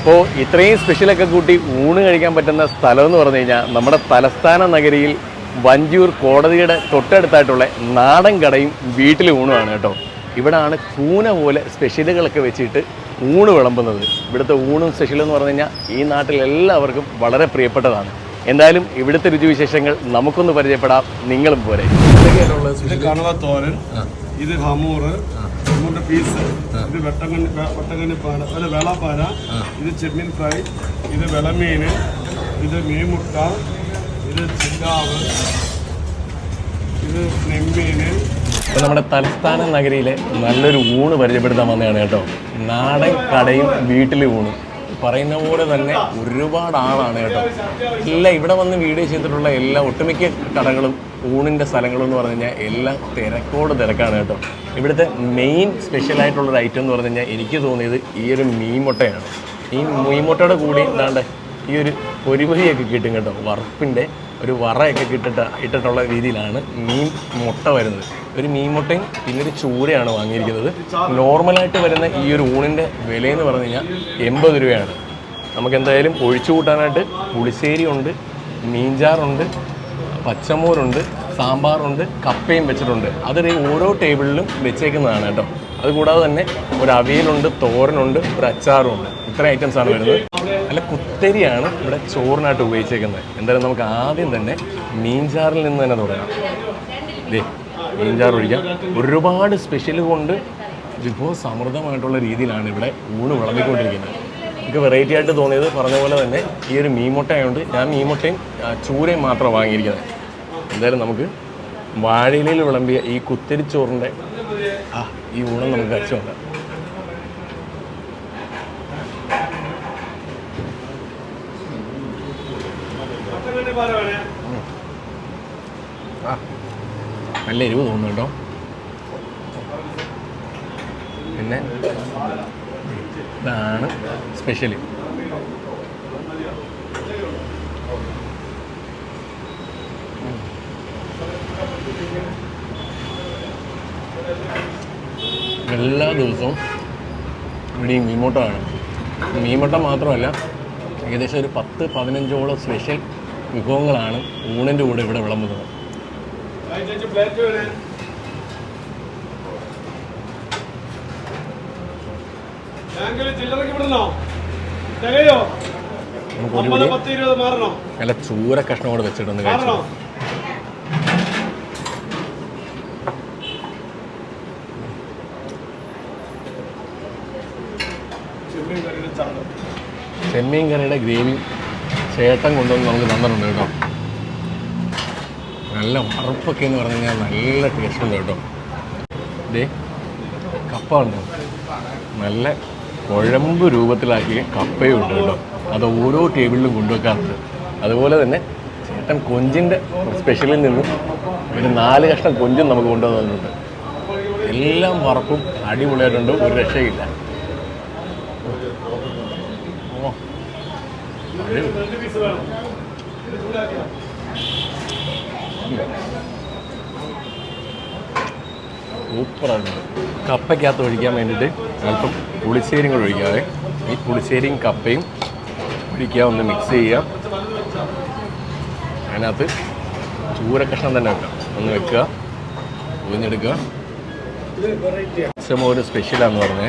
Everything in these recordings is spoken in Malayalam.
അപ്പോൾ ഇത്രയും സ്പെഷ്യലൊക്കെ കൂട്ടി ഊണ് കഴിക്കാൻ പറ്റുന്ന സ്ഥലം എന്ന് പറഞ്ഞു കഴിഞ്ഞാൽ നമ്മുടെ തലസ്ഥാന നഗരിയിൽ വഞ്ചൂർ കോടതിയുടെ തൊട്ടടുത്തായിട്ടുള്ള നാടൻ കടയും വീട്ടിൽ ഊണുമാണ് കേട്ടോ. ഇവിടാണ് കൂന പോലെ സ്പെഷ്യലുകളൊക്കെ വെച്ചിട്ട് ഊണ് വിളമ്പുന്നത്. ഇവിടുത്തെ ഊണും സ്പെഷ്യലും എന്ന് പറഞ്ഞു കഴിഞ്ഞാൽ ഈ നാട്ടിലെല്ലാവർക്കും വളരെ പ്രിയപ്പെട്ടതാണ്. എന്തായാലും ഇവിടുത്തെ രുചിവിശേഷങ്ങൾ നമുക്കൊന്ന് പരിചയപ്പെടാം. നിങ്ങളും പോരെ. ഇത് കണവ തോരൻ ഇത് ഹമൂറ് ഹമൂറിന്റെ പീസ് ഇത് വെട്ടങ്ങണ്ണി വെ- വെട്ടങ്ങണ്ണിപ്പാര അല്ല വെളപ്പാര ഇത് ചെമ്മീൻ ഫ്രൈ ഇത് വെളമീൻ ഇത് മീൻമുട്ട ഇത് ചില്ലാവ് ഇത് നെമ്മീൻ ഇപ്പൊ നമ്മുടെ തലസ്ഥാന നഗരിയിലെ നല്ലൊരു ഊണ് പരിചയപ്പെടുത്താൻ വന്നതാണ് കേട്ടോ. നാടൻ കടയും വീട്ടിലെ ഊണും. പറയുന്ന പോലെ തന്നെ ഒരുപാട് ആളാണ് കേട്ടോ. എല്ലാം ഇവിടെ വന്ന് വീഡിയോ ചെയ്തിട്ടുള്ള എല്ലാ ഒട്ടുമിക്ക കടകളും ഊണിന്റെ സ്ഥലങ്ങളും എന്ന് പറഞ്ഞു കഴിഞ്ഞാൽ എല്ലാം തിരക്കോട് തിരക്കാണ് കേട്ടോ. ഇവിടുത്തെ മെയിൻ സ്പെഷ്യലായിട്ടുള്ളൊരു ഐറ്റം എന്ന് പറഞ്ഞു കഴിഞ്ഞാൽ എനിക്ക് തോന്നിയത് ഈ ഒരു മീൻ മുട്ടയാണ് ഈ മീൻ മുട്ടയുടെ കൂടി എന്താണ്ട് ഈ ഒരു പൊരിപൊരിയൊക്കെ കിട്ടും കേട്ടോ. വറുപ്പിന്റെ ഒരു വറയൊക്കെ കിട്ടിട്ട് ഇട്ടിട്ടുള്ള രീതിയിലാണ് മീൻ മുട്ട വരുന്നത്. ഒരു മീൻ മുട്ടയും പിന്നെ ഒരു ചൂരയാണ് വാങ്ങിയിരിക്കുന്നത്. നോർമലായിട്ട് വരുന്ന ഈ ഒരു ഊണിന്റെ വിലയെന്ന് പറഞ്ഞു കഴിഞ്ഞാൽ എൺപത് രൂപയാണ്. നമുക്ക് എന്തായാലും ഒഴിച്ചു കൂട്ടാനായിട്ട് പുളിശ്ശേരി ഉണ്ട് മീൻചാറുണ്ട് പച്ചമോരുണ്ട് സാമ്പാറുണ്ട് കപ്പയും വെച്ചിട്ടുണ്ട്. അത് ഓരോ ടേബിളിലും വെച്ചേക്കുന്നതാണ് കേട്ടോ. അതുകൂടാതെ തന്നെ ഒരു അവിയലുണ്ട് തോരനുണ്ട് ഒരു അച്ചാറും ഉണ്ട്. ഇത്ര ഐറ്റംസ് ആണ് വരുന്നത്. അല്ല കുത്തരിയാണ് ഇവിടെ ചോറിനായിട്ട് ഉപയോഗിച്ചേക്കുന്നത്. എന്തായാലും നമുക്ക് ആദ്യം തന്നെ മീൻചാറിൽ നിന്ന് തന്നെ തുടങ്ങാം. മീൻചാറ് ഒഴിക്കാം ഒരുപാട് സ്പെഷ്യൽ കൊണ്ട് വിഭവ സമൃദ്ധമായിട്ടുള്ള രീതിയിലാണ് ഇവിടെ ഊണ് വിളമ്പിക്കൊണ്ടിരിക്കുന്നത്. എനിക്ക് വെറൈറ്റി ആയിട്ട് തോന്നിയത് പറഞ്ഞ പോലെ തന്നെ ഈ ഒരു മീൻമുട്ടയുണ്ട് ഞാൻ മീൻമുട്ടയും ചൂരയും മാത്രമാണ് വാങ്ങിയിരിക്കുന്നത്. എന്തായാലും നമുക്ക് വാഴയിലയിൽ വിളമ്പിയ ഈ കുത്തരിച്ചോറിന്റെ ആ ഈ ഊണം നമുക്ക് കഴിച്ചു നോക്കാം. വെട്ടങ്ങണ്ണിപ്പാര വേണേ ആ. നല്ല എരിവ് തോന്നുന്നു കേട്ടോ പിന്നെ ഇതാണ് സ്പെഷ്യലി എല്ലാ ദിവസവും ഇവിടെ ഈ മീൻമുട്ട കാണും. മീൻമുട്ട മാത്രമല്ല ഏകദേശം ഒരു പത്ത് പതിനഞ്ചോളം സ്പെഷ്യൽ വിഭവങ്ങളാണ് ഊണിന്റെ കൂടെ ഇവിടെ വിളമ്പുന്നത്. പ്ലേറ്റ് നല്ല ചൂര കഷ്ണം കൂടെ വെച്ചിട്ടൊന്ന് കഴിച്ചു. ചെമ്മീൻ കറിയുടെ ഗ്രേവി ചേട്ടൻ കൊണ്ടുവന്ന് നമുക്ക് തന്നിട്ടുണ്ട് കേട്ടോ. നല്ല വറുപ്പൊക്കെ എന്ന് പറഞ്ഞു കഴിഞ്ഞാൽ നല്ല ടേസ്റ്റ് ഉണ്ട് കേട്ടോ. ഇതേ കപ്പ ഉണ്ടോ നല്ല കുഴമ്പ് രൂപത്തിലാക്കിയ കപ്പയും ഉണ്ട് കേട്ടോ. അത് ഓരോ ടേബിളിലും കൊണ്ടുവെക്കാറുണ്ട്. അതുപോലെ തന്നെ ചേട്ടൻ കൊഞ്ചിന്റെ സ്പെഷ്യലിൽ നിന്നും ഒരു നാല് കഷ്ണം കൊഞ്ചും നമുക്ക് കൊണ്ടുവന്നിട്ടുണ്ട്. എല്ലാം വറപ്പും അടിപൊളിയായിട്ടുണ്ട് ഒരു രക്ഷയില്ല. ഓ അടിപൊളി. രണ്ട് പീസ് വേണം ഇത് ചൂടാക്കിയോ സൂപ്പറാണ്. കപ്പയ്ക്കകത്ത് ഒഴിക്കാൻ വേണ്ടിയിട്ട് അല്പം പുളിശ്ശേരിയും കൂടെ ഒഴിക്കാതെ ഈ പുളിശ്ശേരിയും കപ്പയും ഒഴിക്കുക ഒന്ന് മിക്സ് ചെയ്യുക. അതിനകത്ത് ചൂരക്കഷ്ണം കഷ്ണം തന്നെ വെക്കാം ഒന്ന് വെക്കുക അച്ഛമ്മ ഒരു സ്പെഷ്യലാന്ന് പറഞ്ഞേ.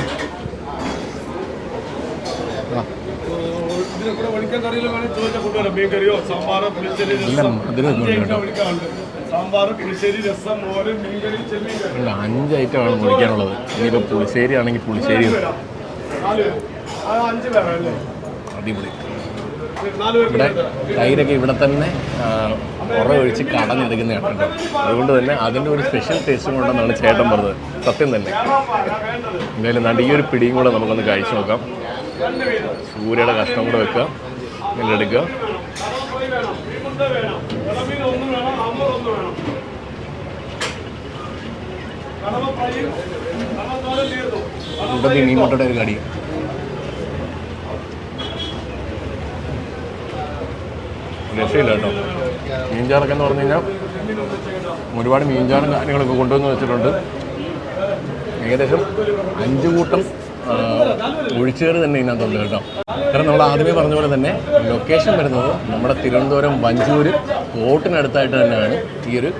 അതിന് അഞ്ച് ഐറ്റമാണ് കുടിക്കാനുള്ളത് ഇനിയിപ്പോൾ പുളിശ്ശേരി ആണെങ്കിൽ പുളിശ്ശേരി അല്ലേ? അടിപൊളി. ഇവിടെ തൈരൊക്കെ ഇവിടെ തന്നെ ആ, ഒഴിച്ച് കടഞ്ഞെടുക്കുന്ന കേട്ടോ. അതുകൊണ്ട് തന്നെ അതിന്റെ ഒരു സ്പെഷ്യൽ ടേസ്റ്റും കൊണ്ടെന്നാണ് ചേട്ടൻ പറഞ്ഞത്. സത്യം തന്നെ. എന്തായാലും നാണ്ട് ഈ ഒരു പിടിയും കൂടെ നമുക്കൊന്ന് കഴിച്ചു നോക്കാം. സൂര്യയുടെ കഷ്ണം കൂടെ വെക്കുക. ഇങ്ങനെ എടുക്കുക. ഒരു കടി രക്ഷയില്ല കേട്ടോ. മീൻചാറൊക്കെ എന്ന് പറഞ്ഞു കഴിഞ്ഞാൽ ഒരുപാട് മീൻചാറും കാര്യങ്ങളൊക്കെ കൊണ്ടുവന്ന് വെച്ചിട്ടുണ്ട്. ഏകദേശം അഞ്ച് കൂട്ടം ആ, ഒഴിച്ചുകയറി തന്നെ ഇതിനകത്തുണ്ട് കേട്ടോ. കാരണം നമ്മൾ ആദ്യമേ പറഞ്ഞ പോലെ തന്നെ ലൊക്കേഷൻ വരുന്നത് നമ്മുടെ തിരുവനന്തപുരം വഞ്ചൂര് കോട്ടിനടുത്തായിട്ട് തന്നെയാണ് ഈ ഒരു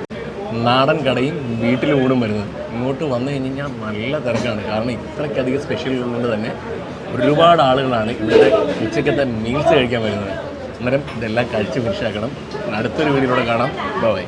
നാടൻ കടയും വീട്ടിൽ ഊണും വരുന്നത്. ഇങ്ങോട്ട് വന്നു കഴിഞ്ഞ് കഴിഞ്ഞാൽ നല്ല തിരക്കാണ്. കാരണം ഇത്രയ്ക്കധികം സ്പെഷ്യൽ ഉള്ളതുകൊണ്ട് തന്നെ ഒരുപാട് ആളുകളാണ് ഇവിടുത്തെ ഉച്ചക്കത്തെ മീൽസ് കഴിക്കാൻ വരുന്നത്. അന്നേരം ഇതെല്ലാം കഴിച്ച് ഫിനിഷാക്കണം അടുത്തൊരു വീടിലൂടെ കാണാം. ബൈ